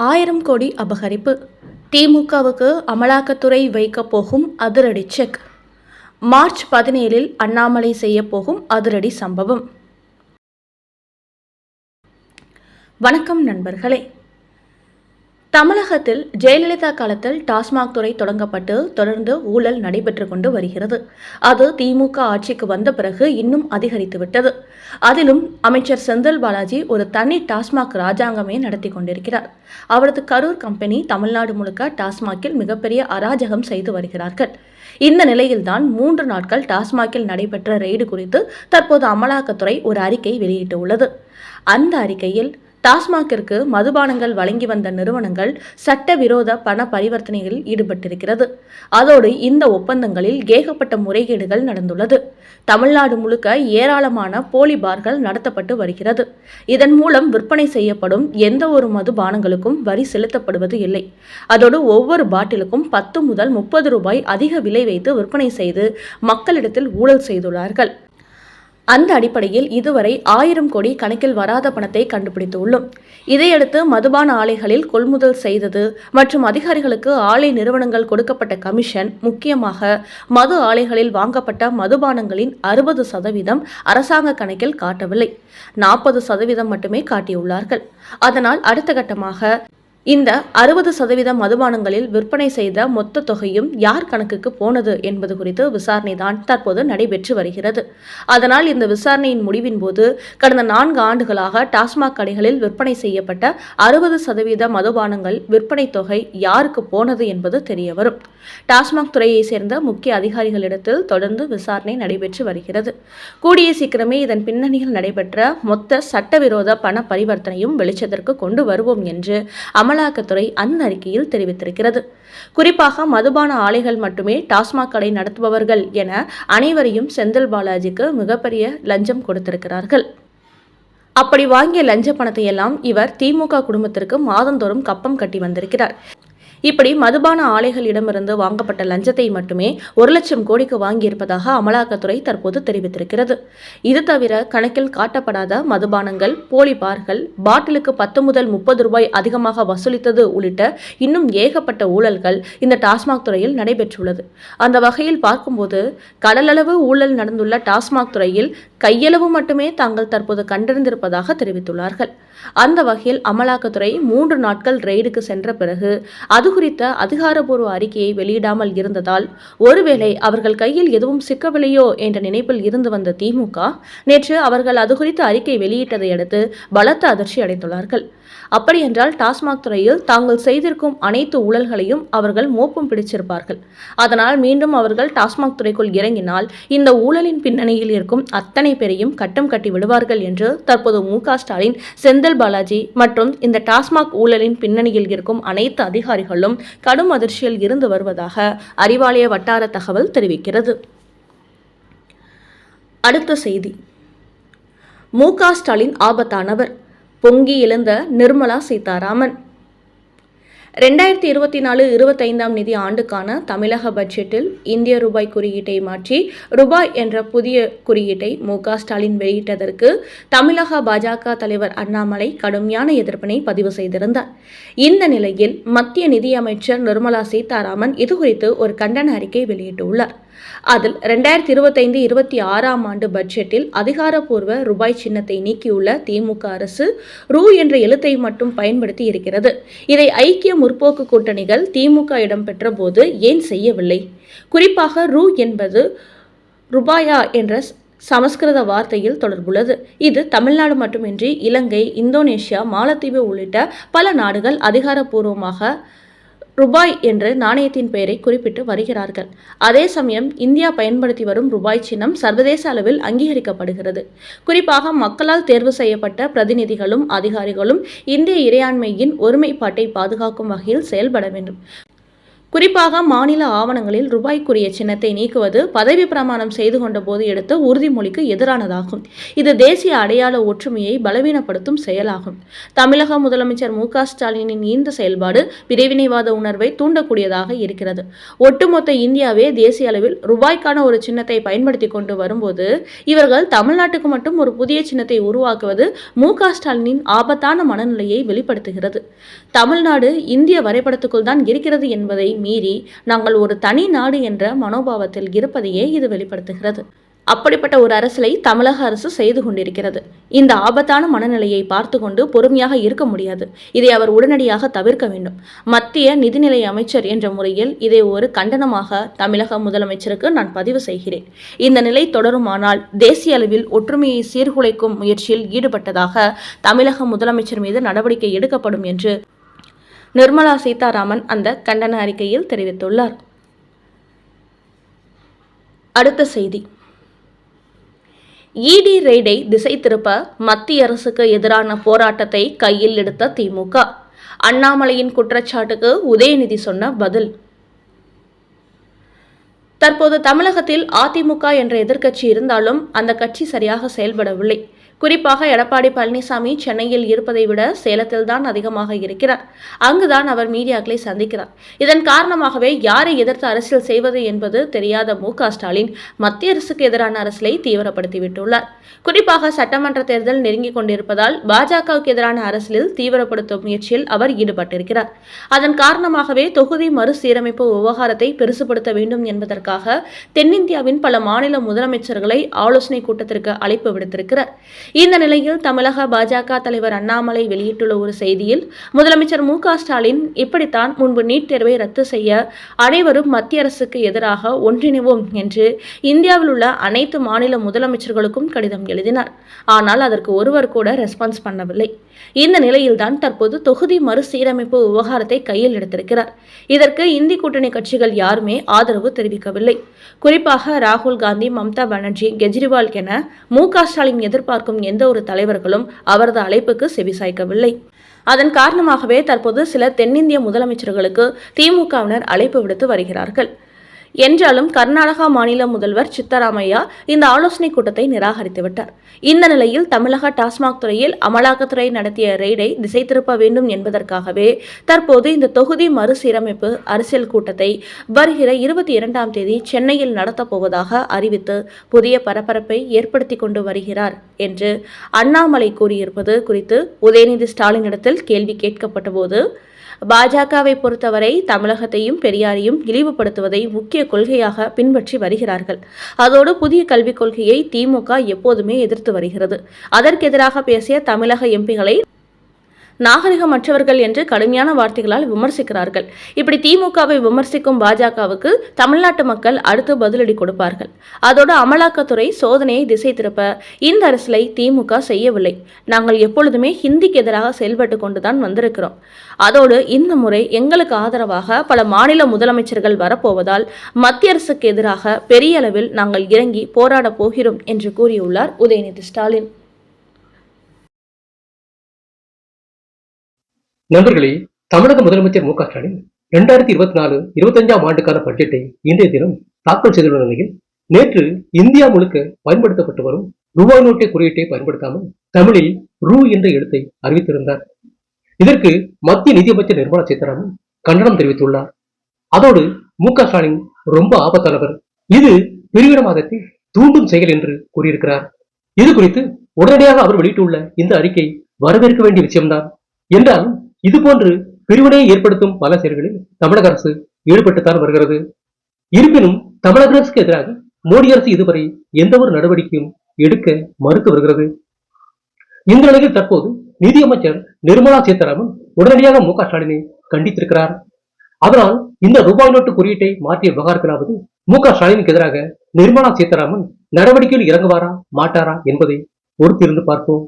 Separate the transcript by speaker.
Speaker 1: ஆயிரம் கோடி அபகரிப்பு. திமுகவுக்கு அமலாக்கத்துறை வைக்கப் போகும் அதிரடி செக். மார்ச் பதினேழில் அண்ணாமலை செய்யப் போகும் அதிரடி சம்பவம். வணக்கம் நண்பர்களே. தமிழகத்தில் ஜெயலலிதா காலத்தில் டாஸ்மாக் துறை தொடங்கப்பட்டு தொடர்ந்து ஊழல் நடைபெற்று கொண்டு வருகிறது. அது திமுக ஆட்சிக்கு வந்த பிறகு இன்னும் அதிகரித்துவிட்டது அதிலும் அமைச்சர் செந்தில் பாலாஜி ஒரு தனி டாஸ்மாக் ராஜாங்கமே நடத்தி கொண்டிருக்கிறார். அவரது கரூர் கம்பெனி தமிழ்நாடு முழுக்க டாஸ்மாகில் மிகப்பெரிய அராஜகம் செய்து வருகிறார்கள். இந்த நிலையில்தான் மூன்று நாட்கள் டாஸ்மாகில் நடைபெற்ற ரெய்டு குறித்து தற்போது அமலாக்கத்துறை ஒரு அறிக்கை வெளியிட்டுள்ளது. அந்த அறிக்கையில் டாஸ்மாகிற்கு மதுபானங்கள் வழங்கி வந்த நிறுவனங்கள் சட்டவிரோத பண பரிவர்த்தனையில் ஈடுபட்டிருக்கிறது. அதோடு இந்த ஒப்பந்தங்களில் ஏகப்பட்ட முறைகேடுகள் நடந்துள்ளது. தமிழ்நாடு முழுக்க ஏராளமான போலி பார்கள் நடத்தப்பட்டு வருகிறது. இதன் மூலம் விற்பனை செய்யப்படும் எந்த ஒரு மதுபானங்களுக்கும் வரி செலுத்தப்படுவது இல்லை. அதோடு ஒவ்வொரு பாட்டிலுக்கும் பத்து முதல் முப்பது ரூபாய் அதிக விலை வைத்து விற்பனை செய்து மக்களிடத்தில் ஊழல் செய்துள்ளார்கள். அந்த அடிப்படையில் இதுவரை ஆயிரம் கோடி கணக்கில் வராத பணத்தை கண்டுபிடித்துள்ளோம். இதையடுத்து மதுபான ஆலைகளில் கொள்முதல் செய்தது மற்றும் அதிகாரிகளுக்கு ஆலை நிறுவனங்கள் கொடுக்கப்பட்ட கமிஷன் முக்கியமாக மது ஆலைகளில் வாங்கப்பட்ட மதுபானங்களின் அறுபது சதவீதம் அரசாங்க கணக்கில் காட்டவில்லை. நாற்பது சதவீதம் மட்டுமே காட்டியுள்ளார்கள். அதனால் அடுத்த கட்டமாக இந்த அறுபது சதவீத மதுபானங்களில் விற்பனை செய்த மொத்த தொகையும் யார் கணக்குக்கு போனது என்பது குறித்து விசாரணை தான் தற்போது நடைபெற்று வருகிறது. அதனால் இந்த விசாரணையின் முடிவின் போது கடந்த நான்கு ஆண்டுகளாக டாஸ்மாக் கடைகளில் விற்பனை செய்யப்பட்ட அறுபது சதவீத மதுபானங்கள் விற்பனை தொகை யாருக்கு போனது என்பது தெரியவரும் டாஸ்மாக் துறையை சேர்ந்த முக்கிய அதிகாரிகளிடத்தில் தொடர்ந்து விசாரணை நடைபெற்று வருகிறது. கூடிய சீக்கிரமே இதன் பின்னணியில் நடைபெற்ற மொத்த சட்டவிரோத பண பரிவர்த்தனையும் வெளிச்சத்திற்கு கொண்டு வருவோம் என்று அமல் அமலாக்கத்துறை அந்த அறிக்கையில் தெரிவித்திருக்கிறது. குறிப்பாக மதுபான ஆலைகள் மட்டுமே டாஸ்மாக் கடை நடத்துபவர்கள் என அனைவரையும் செந்தில் பாலாஜிக்கு மிகப்பெரிய லஞ்சம் கொடுத்திருக்கிறார்கள். அப்படி வாங்கிய லஞ்ச பணத்தை எல்லாம் இவர் திமுக குடும்பத்திற்கு மாதந்தோறும் கப்பம் கட்டி வந்திருக்கிறார். இப்படி மதுபான ஆலைகளிடமிருந்து வாங்கப்பட்ட லஞ்சத்தை மட்டுமே ஒரு லட்சம் கோடிக்கு வாங்கியிருப்பதாக அமலாக்கத்துறை தற்போது தெரிவித்திருக்கிறது. இது தவிர கணக்கில் காட்டப்படாத மதுபானங்கள் போலி பார்கள் பாட்டிலுக்கு பத்து முதல் முப்பது ரூபாய் அதிகமாக வசூலித்தது உள்ளிட்ட இன்னும் ஏகப்பட்ட ஊழல்கள் இந்த டாஸ்மாக் துறையில் நடைபெற்றுள்ளது. அந்த வகையில் பார்க்கும்போது கடலளவு ஊழல் நடந்துள்ள டாஸ்மாக் துறையில் கையளவு மட்டுமே தாங்கள் தற்போது கண்டறிந்திருப்பதாக தெரிவித்துள்ளார்கள். அந்த வகையில் அமலாக்கத்துறை மூன்று நாட்கள் ரெய்டுக்கு சென்ற பிறகு அது குறித்த அதிகாரப்பூர்வ அறிக்கையை வெளியிடாமல் இருந்ததால் ஒருவேளை அவர்கள் கையில் எதுவும் சிக்கவில்லையோ என்ற நினைப்பில் இருந்து வந்த திமுக நேற்று அவர்கள் அது குறித்த அறிக்கை வெளியிட்டதை அடுத்து பலத்த அதிர்ச்சி அடைந்துள்ளார்கள் அப்படியென்றால் டாஸ்மாக் துறையில் தாங்கள் செய்திருக்கும் அனைத்து ஊழல்களையும் அவர்கள் மோப்பம் பிடிச்சிருப்பார்கள். அதனால் மீண்டும் அவர்கள் டாஸ்மாக் துறைக்குள் இறங்கினால் இந்த ஊழலின் பின்னணியில் இருக்கும் அத்தனை பேரையும் கட்டம் கட்டி விடுவார்கள் என்று தற்போது மு ஸ்டாலின் செந்தில் பாலாஜி மற்றும் இந்த டாஸ்மாக் ஊழலின் பின்னணியில் இருக்கும் அனைத்து அதிகாரிகளும் கடும் அதிர்ச்சியில் இருந்து வருவதாக அறிவாலய வட்டார தகவல் தெரிவிக்கிறது. அடுத்த செய்தி. மு ஸ்டாலின் ஆபத்தானவர். பொங்கி எழுந்த நிர்மலா சீதாராமன். ரெண்டாயிரத்தி இருபத்தி நாலு இருபத்தைந்தாம் நிதி ஆண்டுக்கான தமிழக பட்ஜெட்டில் இந்திய ரூபாய் குறியீட்டை மாற்றி ரூபாய் என்ற புதிய குறியீட்டை மு ஸ்டாலின் வெளியிட்டதற்கு தமிழக பாஜக தலைவர் அண்ணாமலை கடுமையான எதிர்ப்பினை பதிவு செய்திருந்தார். இந்த நிலையில் மத்திய நிதியமைச்சர் நிர்மலா சீதாராமன் இதுகுறித்து ஒரு கண்டன அறிக்கை வெளியிட்டுள்ளார். அதில் ரெண்டாயிரத்தி இருபத்தைந்து இருபத்தி ஆறாம் ஆண்டு பட்ஜெட்டில் அதிகாரப்பூர்வ ரூபாய் சின்னத்தை நீக்கியுள்ள திமுக அரசு ரூ என்ற எழுத்தை மட்டும் பயன்படுத்தி இருக்கிறது. இதை ஐக்கிய முற்போக்கு கூட்டணிகள் திமுக இடம்பெற்ற போது ஏன் செய்யவில்லை? குறிப்பாக ரூ என்பது ருபாயா என்ற சமஸ்கிருத வார்த்தையில் தொடர்புள்ளது. இது தமிழ்நாடு மட்டுமின்றி இலங்கை இந்தோனேஷியா மாலத்தீவு உள்ளிட்ட பல நாடுகள் அதிகாரப்பூர்வமாக ரூபாய் என்று நாணயத்தின் பெயரை குறிப்பிட்டு வருகிறார்கள். அதே சமயம் இந்தியா பயன்படுத்தி வரும் ரூபாய் சின்னம் சர்வதேச அளவில் அங்கீகரிக்கப்படுகிறது. குறிப்பாக மக்களால் தேர்வு செய்யப்பட்ட பிரதிநிதிகளும் அதிகாரிகளும் இந்திய இறையாண்மையின் ஒருமைப்பாட்டை பாதுகாக்கும் வகையில் செயல்பட வேண்டும். குறிப்பாக மாநில ஆவணங்களில் ரூபாய்க்குரிய சின்னத்தை நீக்குவது பதவி பிரமாணம் செய்து கொண்ட போது எடுத்த உறுதிமொழிக்கு எதிரானதாகும். இது தேசிய அடையாள ஒற்றுமையை பலவீனப்படுத்தும் செயலாகும். தமிழக முதலமைச்சர் மு ஸ்டாலினின் இந்த செயல்பாடு பிரிவினைவாத உணர்வை தூண்டக்கூடியதாக இருக்கிறது. ஒட்டுமொத்த இந்தியாவே தேசிய அளவில் ரூபாய்க்கான ஒரு சின்னத்தை பயன்படுத்தி கொண்டு வரும்போது இவர்கள் தமிழ்நாட்டுக்கு மட்டும் ஒரு புதிய சின்னத்தை உருவாக்குவது மு ஸ்டாலினின் ஆபத்தான மனநிலையை வெளிப்படுத்துகிறது. தமிழ்நாடு இந்திய வரைபடத்துக்குள் தான் இருக்கிறது என்பதை மீறி நாங்கள் ஒரு தனி நாடு என்ற மனோபாவத்தில் இருப்பதையே இது வெளிப்படுத்துகிறது. அப்படிப்பட்ட ஒரு அரசலை தமிழக அரசு செய்து கொண்டிருக்கிறது. இந்த ஆபத்தான மனநிலையை பார்த்து கொண்டு பொறுமையாக இருக்க முடியாது. இதை அவர் உடனடியாக தவிர்க்க வேண்டும். மத்திய நிதிநிலை அமைச்சர் என்ற முறையில் இதை ஒரு கண்டனமாக தமிழக முதலமைச்சருக்கு நான் பதிவு செய்கிறேன். இந்த நிலை தொடருமானால் தேசிய அளவில் ஒற்றுமையை சீர்குலைக்கும் முயற்சியில் ஈடுபட்டதாக தமிழக முதலமைச்சர் மீது நடவடிக்கை எடுக்கப்படும் என்று நிர்மலா சீதாராமன் அந்த கண்டன அறிக்கையில் தெரிவித்துள்ளார். அடுத்த செய்தி. இடி ரெய்டை திசை திருப்ப மத்திய அரசுக்கு எதிரான போராட்டத்தை கையில் எடுத்த திமுக. அண்ணாமலையின் குற்றச்சாட்டுக்கு உதயநிதி சொன்ன பதில். தற்போது தமிழகத்தில் அதிமுக என்ற எதிர்க்கட்சி இருந்தாலும் அந்த கட்சி சரியாக செயல்படவில்லை. குறிப்பாக எடப்பாடி பழனிசாமி சென்னையில் இருப்பதை விட சேலத்தில் தான் அதிகமாக இருக்கிறார். அங்குதான் அவர் மீடியாக்களை சந்திக்கிறார். இதன் காரணமாகவே யாரை எதிர்த்து அரசியல் செய்வது என்பது தெரியாத மு க ஸ்டாலின் மத்திய அரசுக்கு எதிரான அரசியலை தீவிரப்படுத்திவிட்டுள்ளார். குறிப்பாக சட்டமன்ற தேர்தல் நெருங்கிக் கொண்டிருப்பதால் பாஜகவுக்கு எதிரான அரசியலில் தீவிரப்படுத்தும் முயற்சியில் அவர் ஈடுபட்டிருக்கிறார். அதன் காரணமாகவே தொகுதி மறுசீரமைப்பு விவகாரத்தை பெருசுபடுத்த வேண்டும் என்பதற்காக தென்னிந்தியாவின் பல மாநில முதலமைச்சர்களை ஆலோசனை கூட்டத்திற்கு அழைப்பு விடுத்திருக்கிறார். இந்த நிலையில் தமிழக பாஜக தலைவர் அண்ணாமலை வெளியிட்டுள்ள ஒரு செய்தியில் முதலமைச்சர் மு ஸ்டாலின் இப்படித்தான் முன்பு நீட் தேர்வை ரத்து செய்ய அனைவரும் மத்திய அரசுக்கு எதிராக ஒன்றிணைவோம் என்று இந்தியாவில் உள்ள அனைத்து மாநில முதலமைச்சர்களுக்கும் கடிதம் எழுதினார். ஆனால் அதற்கு ஒருவர் கூட ரெஸ்பான்ஸ் பண்ணவில்லை. இந்த நிலையில்தான் தற்போது தொகுதி மறுசீரமைப்பு விவகாரத்தை கையில் எடுத்திருக்கிறார். இதற்கு இந்தி கூட்டணி கட்சிகள் யாருமே ஆதரவு தெரிவிக்கவில்லை. குறிப்பாக ராகுல் காந்தி மம்தா பானர்ஜி கெஜ்ரிவால் என மு ஸ்டாலின் எதிர்பார்க்கும் எந்த ஒரு தலைவர்களும் அவரது அழைப்புக்கு செவிசாய்க்கவில்லை அதன் காரணமாகவே தற்போது சில தென்னிந்திய முதலமைச்சர்களுக்கு திமுகவினர் அழைப்பு விடுத்து வருகிறார்கள். என்றாலும் கர்நாடகா மாநில முதல்வர் சித்தராமையா இந்த ஆலோசனைக் கூட்டத்தை நிராகரித்துவிட்டார். இந்த நிலையில் தமிழக டாஸ்மாக் துறையில் அமலாக்கத்துறை நடத்திய ரெய்டை திசை திருப்ப வேண்டும் என்பதற்காகவே தற்போது இந்த தொகுதி மறுசீரமைப்பு அரசியல் கூட்டத்தை வருகிற இருபத்தி இரண்டாம் தேதி சென்னையில் நடத்தப் போவதாக அறிவித்து புதிய பரபரப்பை ஏற்படுத்தி கொண்டு வருகிறார் என்று அண்ணாமலை கூறியிருப்பது குறித்து உதயநிதி ஸ்டாலினிடத்தில் கேள்வி கேட்கப்பட்டபோது பாஜகவை பொறுத்தவரை தமிழகத்தையும் பெரியாரையும் இழிவுபடுத்துவதை முக்கிய கொள்கையாக பின்பற்றி வருகிறார்கள். அதோடு புதிய கல்விக் கொள்கையை திமுக எப்போதுமே எதிர்த்து வருகிறது. அதற்கெதிராக பேசிய தமிழக எம்பிகளை நாகரிகமற்றவர்கள் என்று கடுமையான வார்த்தைகளால் விமர்சிக்கிறார்கள். இப்படி திமுகவை விமர்சிக்கும் பாஜகவுக்கு தமிழ்நாட்டு மக்கள் அடுத்து பதிலடி கொடுப்பார்கள். அதோடு அமலாக்கத்துறை சோதனையை திசை திருப்ப இந்த அரசலை திமுக செய்யவில்லை. நாங்கள் எப்பொழுதுமே ஹிந்திக்கு எதிராக செயல்பட்டு கொண்டுதான் வந்திருக்கிறோம். அதோடு இந்த முறை எங்களுக்கு ஆதரவாக பல மாநில முதலமைச்சர்கள் வரப்போவதால் மத்திய அரசுக்கு எதிராக பெரிய அளவில் நாங்கள் இறங்கி போராடப் போகிறோம் என்று கூறியுள்ளார் உதயநிதி ஸ்டாலின்.
Speaker 2: நண்பர்களே தமிழக முதலமைச்சர் மு க ஸ்டாலின் இரண்டாயிரத்தி இருபத்தி நாலு இருபத்தஞ்சாம் ஆண்டுக்கான பட்ஜெட்டை இன்றைய தினம் தாக்கல் செய்துள்ள நிலையில் நேற்று இந்தியா முழுக்க பயன்படுத்தப்பட்டு வரும் ரூபாய் நோட்டை குறியீட்டை பயன்படுத்தாமல் தமிழில் ரூ என்ற எழுத்தை அறிவித்திருந்தார். இதற்கு மத்திய நிதியமைச்சர் நிர்மலா சீதாராமன் கண்டனம் தெரிவித்துள்ளார். அதோடு மு க ஸ்டாலின் ரொம்ப ஆபத்தானவர். இது பிரிவினவாதத்தை தூண்டும் செயல் என்று கூறியிருக்கிறார். இது குறித்து உடனடியாக அவர் வெளியிட்டுள்ள இந்த அறிக்கை வரவேற்க வேண்டிய விஷயம்தான். என்றாலும் இதுபோன்று பிரிவினையை ஏற்படுத்தும் பல செயல்களில் தமிழக அரசு ஈடுபட்டுத்தான் வருகிறது. இருப்பினும் தமிழக அரசுக்கு எதிராக மோடி அரசு இதுவரை எந்த ஒரு நடவடிக்கையும் எடுக்க மறுத்து வருகிறது. இந்த நிலையில் தற்போது நிதியமைச்சர் நிர்மலா சீதாராமன் உடனடியாக மு க ஸ்டாலினை கண்டித்திருக்கிறார். அதனால் இந்த ரூபாய் நோட்டு குறியீட்டை மாற்றிய விவகாரத்திலாவது மு க ஸ்டாலினுக்கு எதிராக நிர்மலா சீதாராமன் நடவடிக்கையில் இறங்குவாரா மாட்டாரா என்பதை பொறுத்திருந்து பார்ப்போம்.